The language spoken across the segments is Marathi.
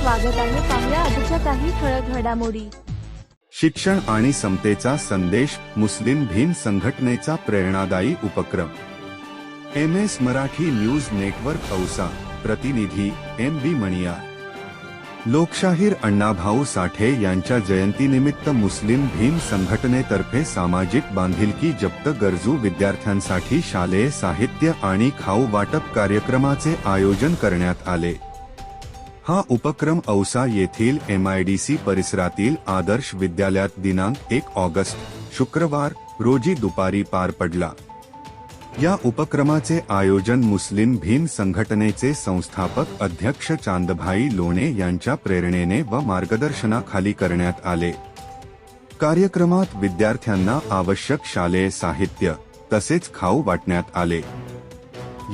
स्वागत आहे पाहुया आजच्या काही ठळक घडामोडी. शिक्षण आणि समतेचा संदेश मुस्लिम भीम संघटनेचा प्रेरणादायी उपक्रम. M S Marathi news network Ausa प्रतिनिधी एम बी मणिया. लोकशाहीर अण्णाभाऊ साठे यांच्या जयंतीनिमित्त मुस्लिम भीम संघटनेतर्फे सामाजिक बांधिलकी जप्त गरजू विद्यार्थ्यांसाठी शालेय साहित्य आणि खाऊ वाटप कार्यक्रमाचे आयोजन करण्यात आले. हा उपक्रम औसा येथील एमआयडीसी परिसरातील आदर्श विद्यालयात दिनांक एक ऑगस्ट शुक्रवार रोजी दुपारी पार पडला. या उपक्रमाचे आयोजन मुस्लिम भीम संघटनेचे संस्थापक अध्यक्ष चांदभाई लोणे यांच्या प्रेरणेने व मार्गदर्शनाखाली करण्यात आले. कार्यक्रमात विद्यार्थ्यांना आवश्यक शालेय साहित्य तसेच खाऊ वाटण्यात आले.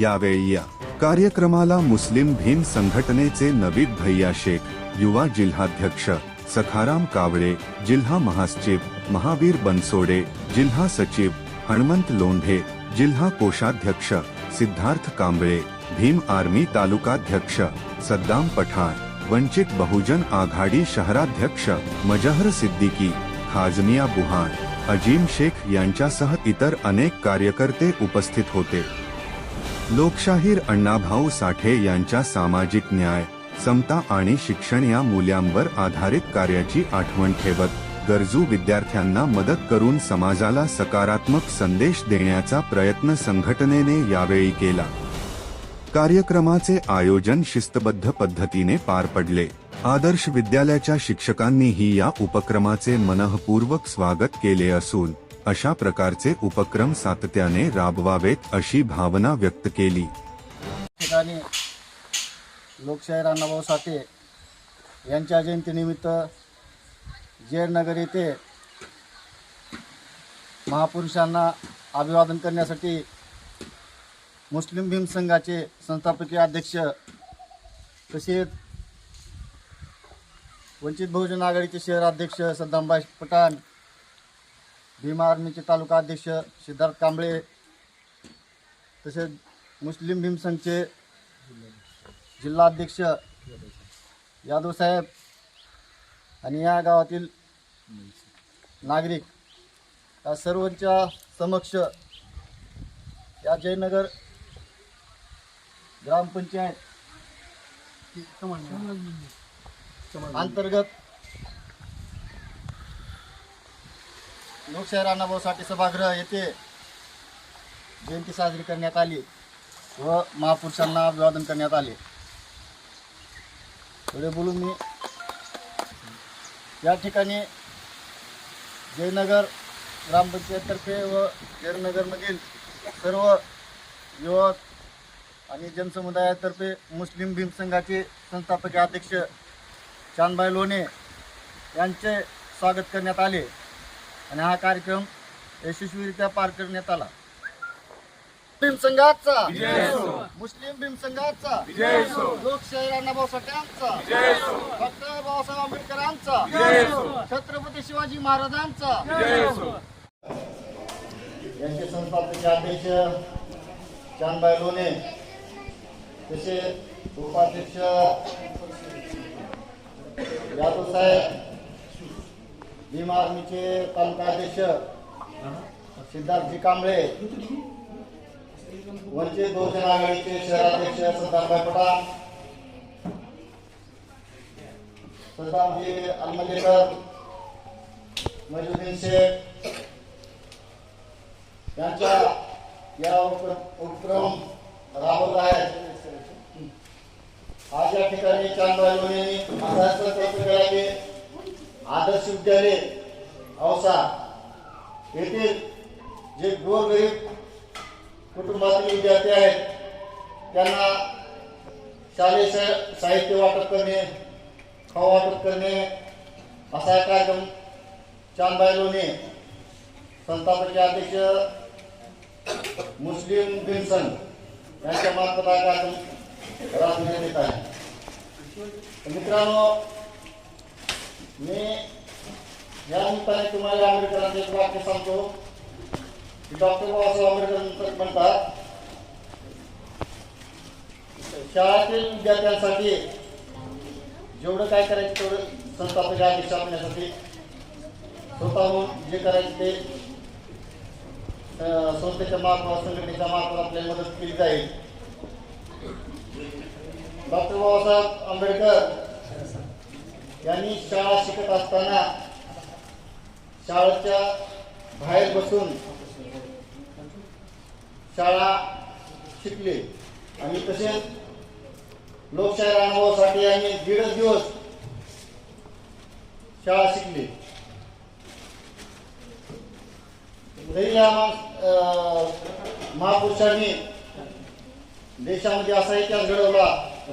यावेळी या कार्यक्रमाला मुस्लिम भीम संघटनेचे नवीद भैया शेख युवा जिल्हाध्यक्ष सखाराम कावळे जिल्हा महासचिव महावीर बनसोडे जिल्हा सचिव हणमंत लोंढे जिल्हा कोषाध्यक्ष सिद्धार्थ कांबळे भीम आर्मी तालुकाध्यक्ष सद्दाम पठाण वंचित बहुजन आघाडी शहराध्यक्ष मजहर सिद्दीकी खाजमिया बुहान अजीम शेख यांच्यासह इतर अनेक कार्यकर्ते उपस्थित होते. लोकशाहीर अण्णाभाऊ साठे यांच्या सामाजिक न्याय समता आणि शिक्षण या मूल्यांवर आधारित कार्याची आठवण ठेवत गरजू विद्यार्थ्यांना मदत करून समाजाला सकारात्मक संदेश देण्याचा प्रयत्न संघटनेने यावेळी केला. कार्यक्रमाचे आयोजन शिस्तबद्ध पद्धतीने पार पडले. आदर्श विद्यालयाच्या शिक्षकांनीही या उपक्रमाचे मनःपूर्वक स्वागत केले असून अशा प्रकारचे उपक्रम सातत्याने राबवावेत अशी भावना व्यक्त केली. ठिकाणी लोकशाहीर अण्णाभाऊ साठे यांच्या जयंतीनिमित्त नगर येथे महापुरुषांना अभिवादन करण्यासाठी मुस्लिम भीम संघाचे संस्थापकीय अध्यक्ष तसेच वंचित बहुजन आघाडीचे शहराध्यक्ष सद्दामबाई पठाण भीम आर्मीचे तालुका अध्यक्ष सिद्धार्थ कांबळे तसेच मुस्लिम भीम संघचे जिल्हाध्यक्ष यादव साहेब आणि या गावातील नागरिक या सर्वांच्या समक्ष या जयनगर ग्रामपंचायत अंतर्गत लोकशाही अण्णाभाऊ साठे सभागृह येथे जयंती साजरी करण्यात आली व महापुरुषांना अभिवादन करण्यात आले. पुढे बोलून मी या ठिकाणी जयनगर ग्रामपंचायततर्फे व जयनगरमधील सर्व युवक आणि जनसमुदायातर्फे मुस्लिम भीम संघाचे संस्थापक अध्यक्ष चांदबाई लोणे यांचे स्वागत करण्यात आले. आणि हा कार्यक्रम यशस्वीरित्या पार करण्यात आला. भीमसंघाचा. मुस्लिम भीमसंघाचा. लोकशाही अण्णाभाऊ साठ्यांचा डॉक्टर बाबासाहेब आंबेडकरांचा. छत्रपती शिवाजी महाराजांचा. यांचे संस्थापक अध्यक्ष चांदबाई लोणे तसे उपाध्यक्ष यादव साहेब भीम आर्मीचे तालुका अध्यक्ष सिद्धार्थजी कांबळे वंचित बहुजन आघाडीचे शहराध्यक्ष सद्दामभाई पठाण सद्दामजी अलमलेकर मजुद्दीन शेख यांच्या या उपक्रम राबवत आहेत. आज या ठिकाणी चांदबाई लोणी महाराष्ट्र तत्ववेळाचे आदर्श विद्यालय औसा येथील जे गोरगरीब कुटुंबातील विद्यार्थी आहेत त्यांना शालेय साहित्य वाटप करणे खाऊ वाटप करणे असा एक कार्यक्रम चांदबाई लोणे संस्थापकीय अध्यक्ष मुस्लिम भीम यांच्या मार्फत हा कार्यक्रम राबविण्यात येत आहे. मित्रांनो मी या निमित्ताने तुम्हाला आंबेडकरांचे एक वाक्य सांगतो. की डॉक्टर बाबासाहेब आंबेडकर म्हणतात शाळेतील विद्यार्थ्यांसाठी जेवढं काय करायचं तेवढं संस्थापक अध्यक्ष आणण्यासाठी स्वतःहून जे करायचं ते संस्थेच्या मार्फत संघटनेच्या मार्फत आपल्याला मदत केली जाईल. डॉक्टर बाबासाहेब आंबेडकर यांनी शाळा शिकत असताना शाळेच्या बाहेर बसून शाळा शिकले. आणि तसेच लोकशाही अनुभवासाठी यांनी दीडच दिवस शाळा शिकली. तरी महापुरुषांनी देशामध्ये असा इतिहास घडवला.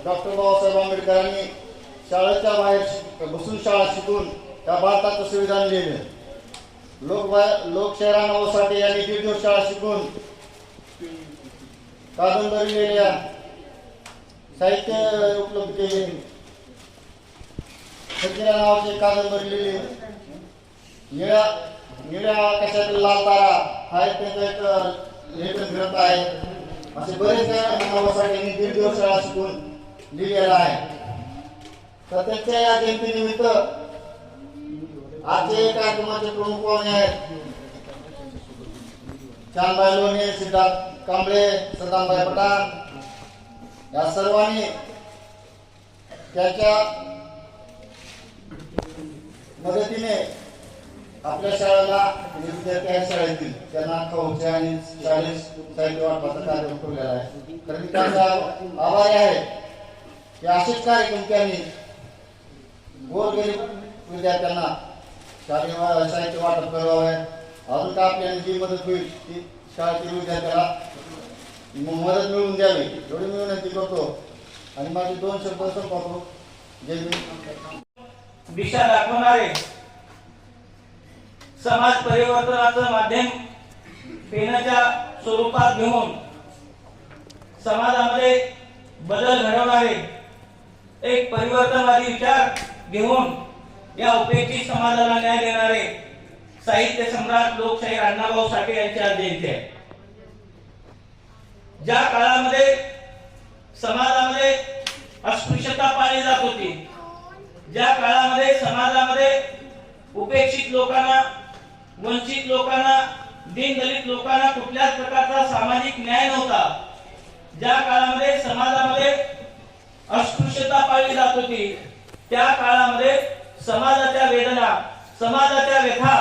डॉक्टर बाबासाहेब आंबेडकरांनी शाळेच्या बाहेर बसून शाळा शिकून त्या भारताचं संविधान लिहिलं. लोक लोकशहरा नावासाठी यांनी दीड दिवस शाळा शिकून कादंबरी लिहिल्या साहित्य उपलब्ध केले. सचिरा नावाची कादंबरी लिहिली. निळ्या निळ्या आकाशातील लाल तारा हा एक त्यांचा एक लेखन ग्रंथ आहे. असे बरेच नावासाठी यांनी दीड दिवस शाळा शिकून लिहिलेला आहे. तर त्यांच्या या जयंतीनिमित्त आजचे कार्यक्रमाचे प्रमुख पाहुणे आहेत. श्यामबाई लोणे सिद्धार्थ कांबळे सदामबाई पठाण. या सर्वांनी त्याच्या मदतीने आपल्या शाळेला जे विद्यार्थी आहेत शाळेतील. त्यांना खाऊचे आणि शाळेत साहित्य वाटपाचा कार्यक्रम ठेवलेला आहे. तर मी त्यांचा आभारी आहे. की असेच कार्यक्रम त्यांनी गोरगरीब विद्यार्थ्यांना शालेय वा- साहित्य वाटप करावे. अजून का आपल्याला जी मदत होईल ती शाळेतील विद्यार्थ्याला मदत मिळवून द्यावी. एवढी मी विनंती करतो. आणि माझे दोन शब्द संपवतो. जय भीम दिशा दाखवणारे समाज परिवर्तनाचं माध्यम पेनाच्या स्वरूपात घेऊन समाजामध्ये बदल घडवणारे एक परिवर्तनवादी विचार घेऊन या उपेक्षित समाजाला न्याय देणारे साहित्य सम्राट लोकशाही अण्णाभाऊ साठे यांची आज जयंती आहे ज्या काळामध्ये समाजामध्ये अस्पृश्यता पाळली जात होती ज्या काळामध्ये समाजामध्ये उपेक्षित लोकांना वंचित लोकांना दीनदलित लोकांना कुठल्याच प्रकारचा सामाजिक न्याय नव्हता ज्या काळामध्ये समाजामध्ये अस्पृश्यता पाळली जात होती त्या काळामध्ये समाजाच्या वेदना समाजाच्या व्यथा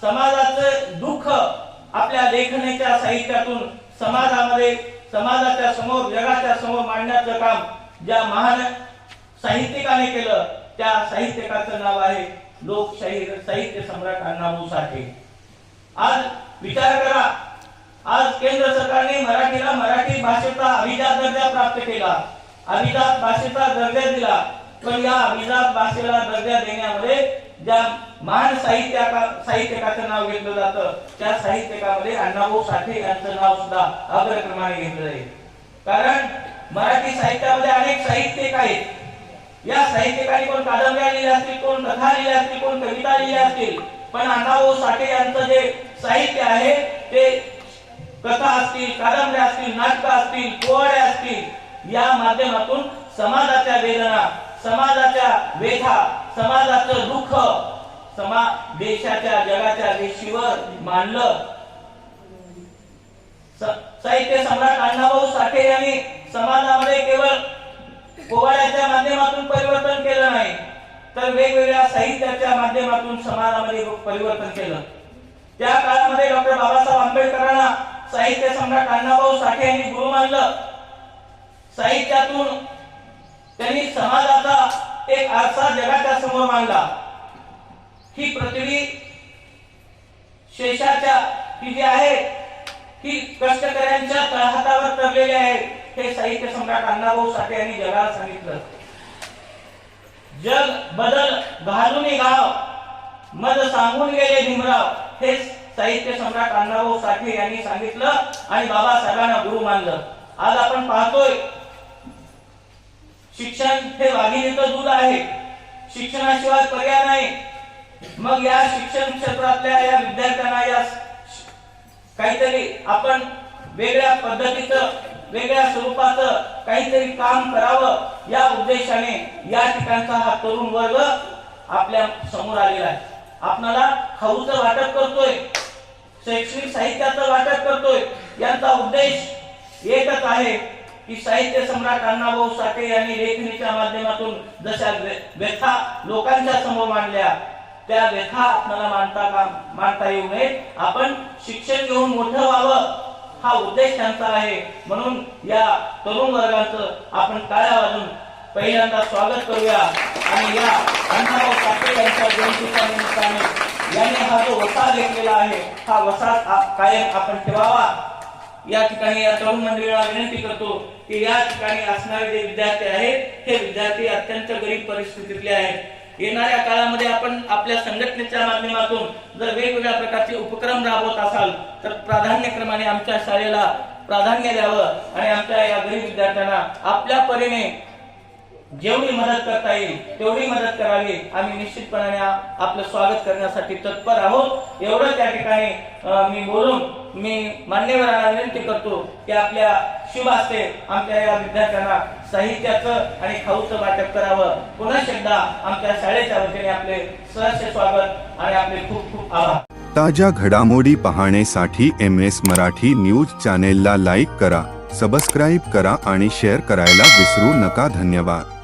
समाजाचं दुःख आपल्या लेखनाच्या साहित्यातून समाजामध्ये समाजाच्या समोर जगाच्या समोर मांडण्याचं काम ज्या महान साहित्यिकाने केलं त्या साहित्यकाचं नाव आहे लोकशाही साहित्य सम्राट अण्णाभाऊ साठे. आज विचार करा आज केंद्र सरकारने मराठीला मराठी भाषेचा अभिजात दर्जा प्राप्त केला अभिजात भाषेचा दर्जा दिला पण या अभिजात भाषेला दर्जा देण्यामध्ये ज्या महान साहित्यका साहित्यकाचं नाव घेतलं जातं त्या साहित्यकामध्ये अण्णाभाऊ साठे यांचं नाव सुद्धा अग्रक्रमाने घेतलं जाईल. कारण मराठी साहित्यामध्ये अनेक साहित्यिक आहेत. या साहित्यकाने कोण कादंबऱ्या लिहिल्या असतील कोण कथा लिहिल्या असतील कोण कविता लिहिल्या असतील पण अण्णाभाऊ साठे यांचं जे साहित्य आहे ते कथा असतील कादंबऱ्या असतील नाटकं असतील पोवाड्या असतील या माध्यमातून समाजाच्या वेदना समाजाच्या वेथा समाजाचं दुःख समा देशाच्या जगाच्या वेशीवर मांडलं साहित्य सम्राट अण्णाभाऊ साठे यांनी समाजामध्ये केवळ पोवाड्याच्या माध्यमातून परिवर्तन केलं नाही तर वेगवेगळ्या साहित्याच्या माध्यमातून समाजामध्ये परिवर्तन केलं. त्या काळामध्ये डॉक्टर बाबासाहेब आंबेडकरांना साहित्य सम्राट अण्णाभाऊ साठे यांनी गुरु मानलं. साहित्यातून त्यांनी समाजाचा एक आरसा जगाच्या समोर मांडला. ही पृथ्वी शेषाच्या ही जी आहे. ही कष्टकऱ्यांच्या तळहातावर तरलेली आहे. हे साहित्य सम्राट अण्णाभाऊ साठे यांनी जगाला सांगितलं. जग बदल घालून गाव मद सांगून गेले भीमराव. हे साहित्य सम्राट अण्णाभाऊ साठे यांनी सांगितलं आणि बाबासाहेबांना गुरु मानलं. आज आपण पाहतोय शिक्षण हे वाघिणीचं दूध आहे. शिक्षणाशिवाय पर्याय नाही. मग या शिक्षण क्षेत्रातल्या या विद्यार्थ्यांना या काहीतरी आपण वेगळ्या पद्धतीचं वेगळ्या स्वरूपाचं काहीतरी काम करावं या उद्देशाने या ठिकाणचा हा तरुण वर्ग आपल्यासमोर आलेला आहे. आपणाला खाऊचं वाटप करतोय. शैक्षणिक साहित्याचं वाटप करतोय. यांचा उद्देश एकच आहे की साहित्य सम्राट अण्णाभाऊ साठे यांनी लेखणीच्या माध्यमातून जशा व्यथा लोकांच्या समोर मांडल्या त्या व्यथा आपल्याला मांडता का मांडता येऊ नये आपण शिक्षण घेऊन मोठं व्हावं हा उद्देश त्यांचा आहे. म्हणून या तरुण वर्गाचं आपण काळ्या वाजून पहिल्यांदा स्वागत करूया. आणि या अण्णाभाऊ साठे यांच्या जयंतीच्या निमित्ताने यांनी हा जो वसा घेतलेला आहे हा वसा कायम आपण ठेवावा. या ठिकाणी या तरुण मंडळीला विनंती करतो की या ठिकाणी असणारे जे विद्यार्थी आहेत हे विद्यार्थी अत्यंत गरीब परिस्थितीतले आहेत. येणाऱ्या काळामध्ये आपण आपल्या संघटनेच्या माध्यमातून जर वेगवेगळ्या प्रकारचे उपक्रम राबवत असाल तर प्राधान्यक्रमाने आमच्या शाळेला प्राधान्य द्यावं आणि आमच्या या गरीब विद्यार्थ्यांना आपल्या परीने जेवढी मदत करता येईल तेवढी मदत करावी. आम्ही निश्चितपणाने आपलं स्वागत करण्यासाठी तत्पर आहोत. एवढं त्या ठिकाणी मी बोलून मी मान्यवरांना विनंती करतो की आपल्या शुभ हस्ते आमच्या या विद्यार्थ्यांना साहित्याचं आणि खाऊचं वाटप करावं. पुन्हा एकदा आमच्या शाळेच्या वतीने आपले सहर्ष स्वागत आणि आपले खूप खूप आभार. ताज्या घडामोडी पाहण्यासाठी एम एस मराठी न्यूज चॅनेलला लाईक करा सबस्क्राईब करा आणि शेअर करायला विसरू नका. धन्यवाद.